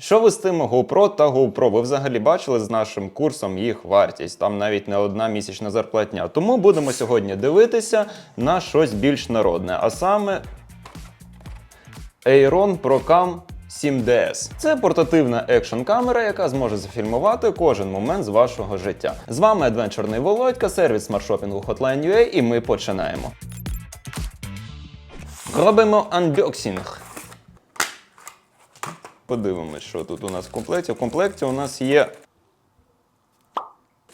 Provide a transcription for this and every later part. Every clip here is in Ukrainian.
Що ви з тими GoPro та GoPro? Ви взагалі бачили з нашим курсом їх вартість? Там навіть не одна місячна зарплатня. Тому будемо сьогодні дивитися на щось більш народне, а саме Aeron ProCam 7DS. Це портативна екшн камера, яка зможе зафільмувати кожен момент з вашого життя. З вами адвенчурний Володька, сервіс смартшопінгу Hotline.ua і ми починаємо. Робимо анбоксинг. Подивимось, що тут у нас в комплекті. В комплекті у нас є.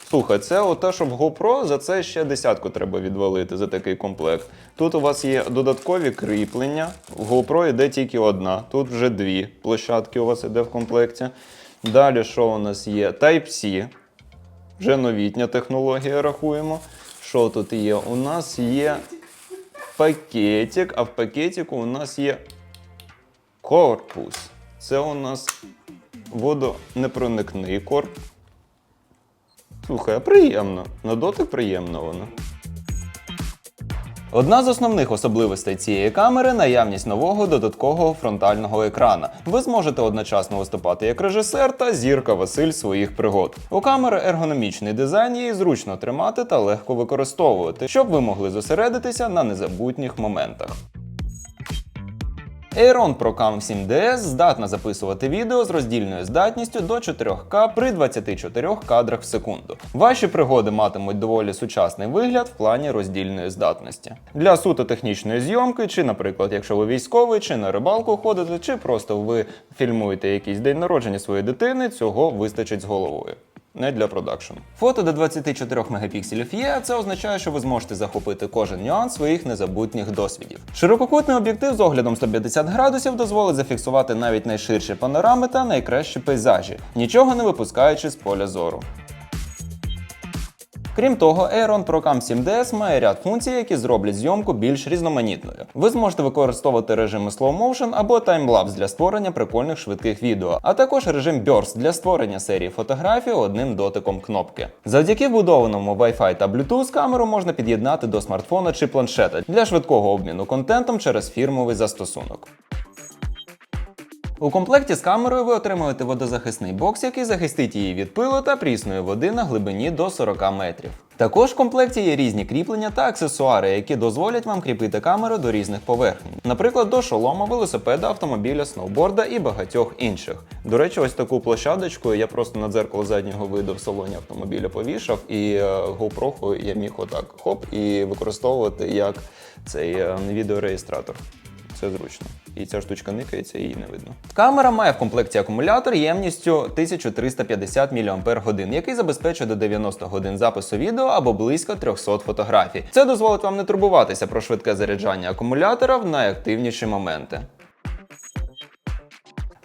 Слухай, це оте, щоб GoPro, за це ще десятку треба відвалити за такий комплект. Тут у вас є додаткові кріплення. В GoPro йде тільки одна, тут вже дві площадки у вас йде в комплекті. Далі, що у нас є? Type-C. Вже новітня технологія рахуємо. Що тут є? У нас є пакетик, а в пакетику у нас є корпус. Це у нас водонепроникний корпус. Слухай, приємно. На дотик приємно воно. Одна з основних особливостей цієї камери наявність нового додаткового фронтального екрана. Ви зможете одночасно виступати як режисер та зірка Василь своїх пригод. У камери ергономічний дизайн її зручно тримати та легко використовувати, щоб ви могли зосередитися на незабутніх моментах. Aeron ProCam 7DS здатна записувати відео з роздільною здатністю до 4К при 24 кадрах в секунду. Ваші пригоди матимуть доволі сучасний вигляд в плані роздільної здатності. Для суто технічної зйомки, чи, наприклад, якщо ви військовий, чи на рибалку ходите, чи просто ви фільмуєте якийсь день народження своєї дитини, цього вистачить з головою. Не для продакшену. Фото до 24 мегапікселів є, а це означає, що ви зможете захопити кожен нюанс своїх незабутніх досвідів. Ширококутний об'єктив з оглядом 150 градусів дозволить зафіксувати навіть найширші панорами та найкращі пейзажі, нічого не випускаючи з поля зору. Крім того, Aeron ProCam 7DS має ряд функцій, які зроблять зйомку більш різноманітною. Ви зможете використовувати режими Slow Motion або Timelapse для створення прикольних швидких відео, а також режим Burst для створення серії фотографій одним дотиком кнопки. Завдяки вбудованому Wi-Fi та Bluetooth камеру можна під'єднати до смартфона чи планшета для швидкого обміну контентом через фірмовий застосунок. У комплекті з камерою ви отримуєте водозахисний бокс, який захистить її від пилу та прісної води на глибині до 40 метрів. Також в комплекті є різні кріплення та аксесуари, які дозволять вам кріпити камеру до різних поверхень, наприклад, до шолома, велосипеда, автомобіля, сноуборда і багатьох інших. До речі, ось таку площадочку я просто на дзеркало заднього виду в салоні автомобіля повішав, і е, GoPro я міг отак хоп і використовувати як цей е, відеореєстратор. Це зручно. І ця штучка никається, її не видно. Камера має в комплекті акумулятор ємністю 1350 мАч, який забезпечує до 90 годин запису відео або близько 300 фотографій. Це дозволить вам не турбуватися про швидке заряджання акумулятора в найактивніші моменти.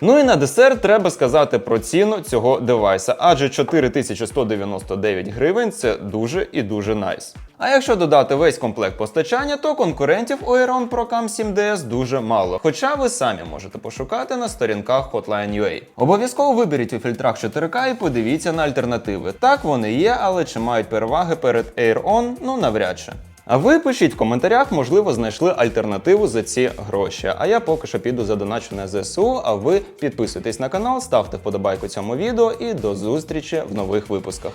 Ну і на десерт треба сказати про ціну цього девайса, адже 4199 гривень це дуже і дуже найс. А якщо додати весь комплект постачання, то конкурентів у Aeron ProCam 7DS дуже мало. Хоча ви самі можете пошукати на сторінках Hotline.ua. Обов'язково виберіть у фільтрах 4К і подивіться на альтернативи. Так вони є, але чи мають переваги перед Aeron, ну навряд чи. А ви пишіть в коментарях, можливо, знайшли альтернативу за ці гроші. А я поки що піду задоначу на ЗСУ. А ви підписуйтесь на канал, ставте вподобайку цьому відео і до зустрічі в нових випусках.